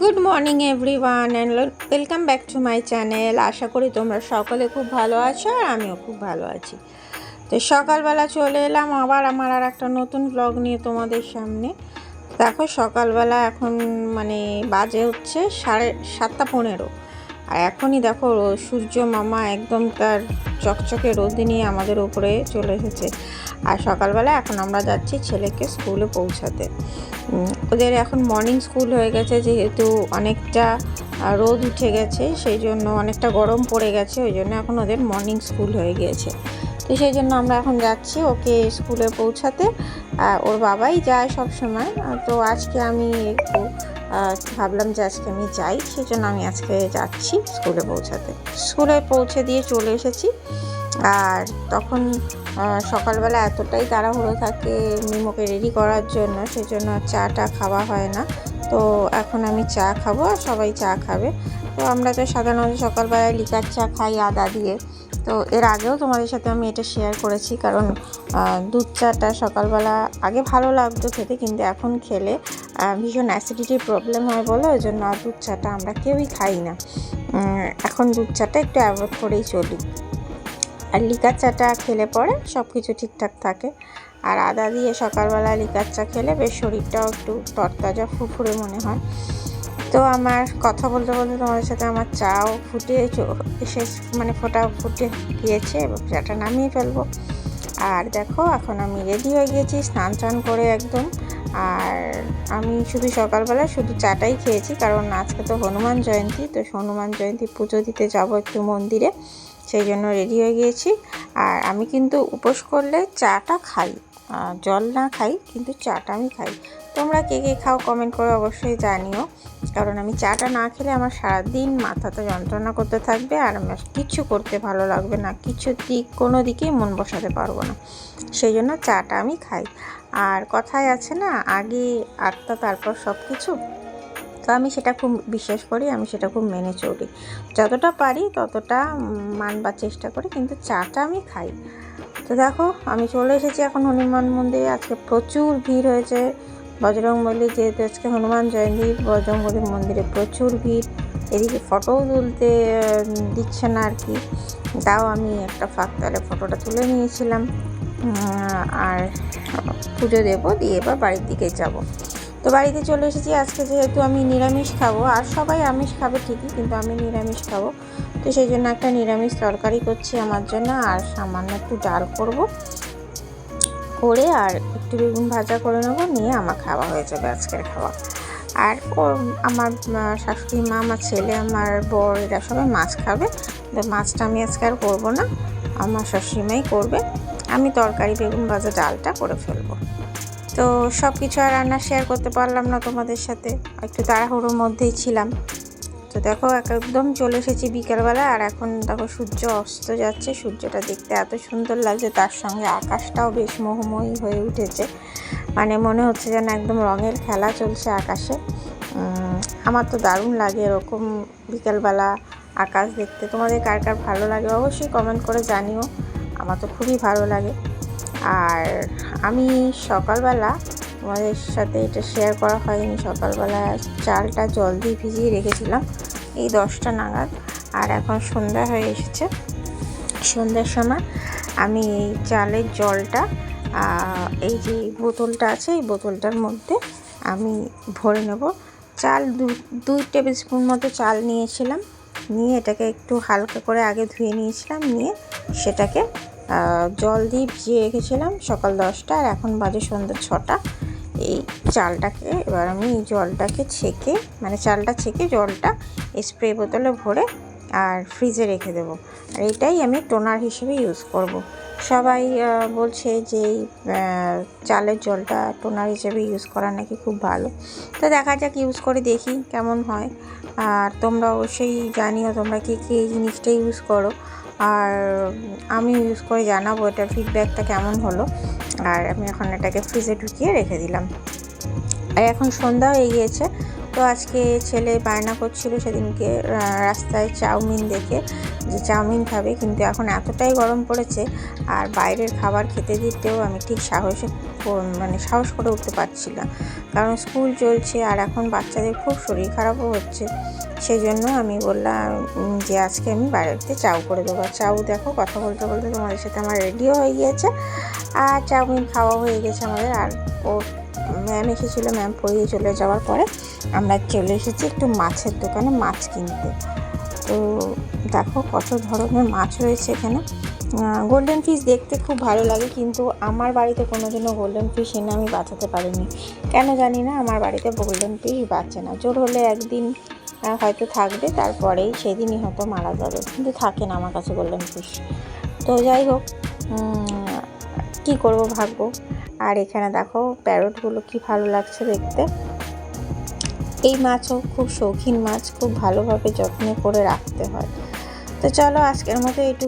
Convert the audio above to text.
Good morning everyone and welcome back to my channel আশা করি তোমরা সকলে খুব ভালো আছো আর আমিও খুব ভালো আছি। তো সকালবেলা চলে এলাম আবার আমার আর একটা নতুন ব্লগ নিয়ে তোমাদের সামনে। দেখো সকালবেলা এখন মানে বাজে হচ্ছে সাড়ে সাতটা পনেরো। আর এখনই দেখো, সূর্য মামা একদম তার চকচকে রোদে নিয়ে আমাদের উপরে চলে এসেছে। আর সকালবেলা এখন আমরা যাচ্ছি ছেলেকে স্কুলে পৌঁছাতে। ওদের এখন মর্নিং স্কুল হয়ে গেছে, যেহেতু অনেকটা রোদ উঠে গেছে, সেই জন্য অনেকটা গরম পড়ে গেছে, ওই জন্য এখন ওদের মর্নিং স্কুল হয়ে গিয়েছে। তো সেই জন্য আমরা এখন যাচ্ছি ওকে স্কুলে পৌঁছাতে। ওর বাবাই যায় সব সময় তো আজকে আমি একটু ভাবলাম যে আজকে আমি যাই সেই জন্য আমি আজকে যাচ্ছি স্কুলে পৌঁছাতে। স্কুলে পৌঁছে দিয়ে চলে এসেছি। আর তখন সকালবেলা এতটাই তাড়াহুড়ো থাকে মিমোকে রেডি করার জন্য সেই জন্য চাটা খাওয়া হয় না। তো এখন আমি চা খাব আর সবাই চা খাবে। তো আমরা তো সাধারণত সকালবেলায় লিকার চা খাই আদা দিয়ে। তো এর আগেও তোমাদের সাথে আমি এটা শেয়ার করেছি, কারণ দুধ চাটা সকালবেলা আগে ভালো লাগতো খেতে, কিন্তু এখন খেলে ভীষণ অ্যাসিডিটির প্রবলেম হয় বলে, ওই জন্য দুধ চাটা আমরা কেউই খাই না। এখন দুধ চাটা একটু অ্যাভয়েড করেই চলি। আর লিকার চাটা খেলে পরে সব কিছু ঠিকঠাক থাকে। আর আদা দিয়ে সকালবেলা লিকার চা খেলে বেশ শরীরটাও একটু তরতাজা ফুফুরে মনে হয়। তো আমার কথা বলতে বলতে তোমাদের সাথে আমার চাও ফুটে এসে মানে ফোটা ফুটে গিয়েছে, এবার চাটা নামিয়ে ফেলব। আর দেখো, এখন আমি রেডি হয়ে গিয়েছি, স্নান টান করে একদম। আর আমি শুধু সকালবেলা শুধু চাটাই খেয়েছি, কারণ আজকে তো হনুমান জয়ন্তী, তো হনুমান জয়ন্তী পুজো দিতে যাব একটু মন্দিরে, সেই জন্য রেডি হয়ে গিয়েছি। আর আমি কিন্তু উপোস করলে চাটা খাই জল না খাই, কিন্তু চাটা আমি খাই। তোমরা কে কে খাও কমেন্ট করে অবশ্যই জানিও, কারণ আমি চাটা না খেলে আমার সারাদিন মাথাটা যন্ত্রণা করতে থাকবে আর আমার কিচ্ছু করতে ভালো লাগবে না, কিছু দিক কোনো দিকেই মন বসাতে পারব না। সেই জন্য চাটা আমি খাই। আর কথায় আছে না, আগে আত্মা, তারপর সব কিছু তো আমি সেটা খুব বিশ্বাস করি, আমি সেটা খুব মেনে চলি। যতটা পারি ততটা মানবার চেষ্টা করি, কিন্তু চাটা আমি খাই। তো দেখো, আমি চলে এসেছি এখন হনুমান মন্দিরে। আজকে প্রচুর ভিড় হয়েছে। বজরংবলী যেহেতু আজকে হনুমান জয়ন্তী, বজরংবলী মন্দিরে প্রচুর ভিড়। এদিকে ফটোও তুলতে দিচ্ছে না আর কি। তাও আমি একটা ফাঁক ফটোটা তুলে নিয়েছিলাম। আর পুজো দেবো, দিয়ে এবার বাড়ির দিকে যাব। তো বাড়িতে চলে এসেছি, আজকে যেহেতু আমি নিরামিষ খাব, আর সবাই আমিষ খাবে ঠিকই, কিন্তু আমি নিরামিষ খাব। তো সেই জন্য একটা নিরামিষ তরকারি করছি আমার জন্য, আর সামান্য একটু ডাল করব। করে আর একটু বেগুন ভাজা করে নেব, নিয়ে আমার খাওয়া হয়ে যাবে আজকের খাওয়া। আর আমার শাশুড়ি মা, আমার ছেলে, আমার বর, এরা সবাই মাছ খাবে। তো মাছটা আমি আজকে আর করব না, আমার শাশুড়ি মাই করবে। আমি তরকারি, বেগুন ভাজা, ডালটা করে ফেলব। তো সব কিছু আর রান্না শেয়ার করতে পারলাম না তোমাদের সাথে। একটু তাড়াহুড়োর মধ্যেই ছিলাম। তো দেখো, একদম চলে এসেছি বিকেলবেলা আর এখন দেখো সূর্য অস্ত যাচ্ছে। সূর্যটা দেখতে এত সুন্দর লাগছে, তার সঙ্গে আকাশটাও বেশ মোহময়ী হয়ে উঠেছে। মানে মনে হচ্ছে যেন একদম রঙের খেলা চলছে আকাশে। আমার তো দারুণ লাগে এরকম বিকেলবেলা আকাশ দেখতে। তোমাদের কার কার ভালো লাগে অবশ্যই কমেন্ট করে জানিও। আমার তো খুবই ভালো লাগে। আর আমি সকালবেলা তোমাদের সাথে এটা শেয়ার করা হয়নি, সকালবেলা চালটা জল দিয়ে ভিজিয়ে রেখেছিলাম, এই দশটা নাগাদ। আর এখন সন্ধ্যা হয়ে এসেছে। সন্ধ্যার সময় আমি এই চালের জলটা এই যে বোতলটা আছে, এই বোতলটার মধ্যে আমি ভরে নেব। চাল দু, দুই টেবিল স্পুন মতো চাল নিয়েছিলাম, নিয়ে এটাকে একটু হালকা করে আগে ধুয়ে নিয়েছিলাম, নিয়ে সেটাকে জল দিয়ে ভিজিয়ে রেখেছিলাম সকাল দশটা আর এখন বাজে সন্ধ্যা ছটা এই চালটাকে এবার আমি জলটাকে ছেঁকে মানে চালটা ছেঁকে জলটা স্প্রে বোতলে ভরে আর ফ্রিজে রেখে দেবো আর এটাই আমি টোনার হিসেবে ইউজ করব। সবাই বলছে যে চালের জলটা টোনার হিসেবে ইউজ করা নাকি খুব ভালো। তো দেখা যাক ইউজ করে দেখি কেমন হয়। আর তোমরা অবশ্যই জানিও তোমরা কি কি জিনিসটা ইউজ করো। আর আমি ইউজ করে জানাব এটার ফিডব্যাকটা কেমন হলো। আর আমি এখন এটাকে ফ্রিজে ঢুকিয়ে রেখে দিলাম। আর এখন সন্ধ্যা হয়ে গিয়েছে। তো আজকে ছেলে বায়না করছিল সেদিনকে রাস্তায় চাউমিন দেখে যে চাউমিন খাবে, কিন্তু এখন এতটাই গরম পড়েছে আর বাইরের খাবার খেতে দিতেও আমি ঠিক সাহসে মানে সাহস করে উঠতে পারছি না। কারণ স্কুল চলছে আর এখন বাচ্চাদের খুব শরীর খারাপও হচ্ছে। সেই জন্য আমি বললাম যে আজকে আমি বাড়িতে চাউ করে দেবো। চাউ দেখো, কথা বলতে বলতে তোমাদের সাথে আমার রেডিও হয়ে গিয়েছে। আর চাউমিন খাওয়া হয়ে গেছে আমাদের। আর ও ম্যাম এসেছিল, ম্যাম পড়িয়ে চলে যাওয়ার পরে আমরা চলে এসেছি একটু মাছের দোকানে মাছ কিনতে। তো দেখো কত ধরনের মাছ রয়েছে এখানে। গোল্ডেন ফিশ দেখতে খুব ভালো লাগে, কিন্তু আমার বাড়িতে কোনোদিনও গোল্ডেন ফিশ এনে আমি বাঁচাতে পারিনি। কেন জানি না, আমার বাড়িতে গোল্ডেন ফিশ বাঁচে না। জোর হলে একদিন হয়তো থাকবে, তারপরেই সেদিনই হয়তো মারা যাবে। কিন্তু থাকে না আমার কাছে গোল্ডেন ফিশ তো যাই হোক কী করব ভাগ্য আর এখানে দেখো প্যারটগুলো কি ভালো লাগছে দেখতে। এই মাছও খুব শৌখিন মাছ, খুব ভালোভাবে যত্ন করে রাখতে হয়। তো চলো আজকের মতো এইটুকু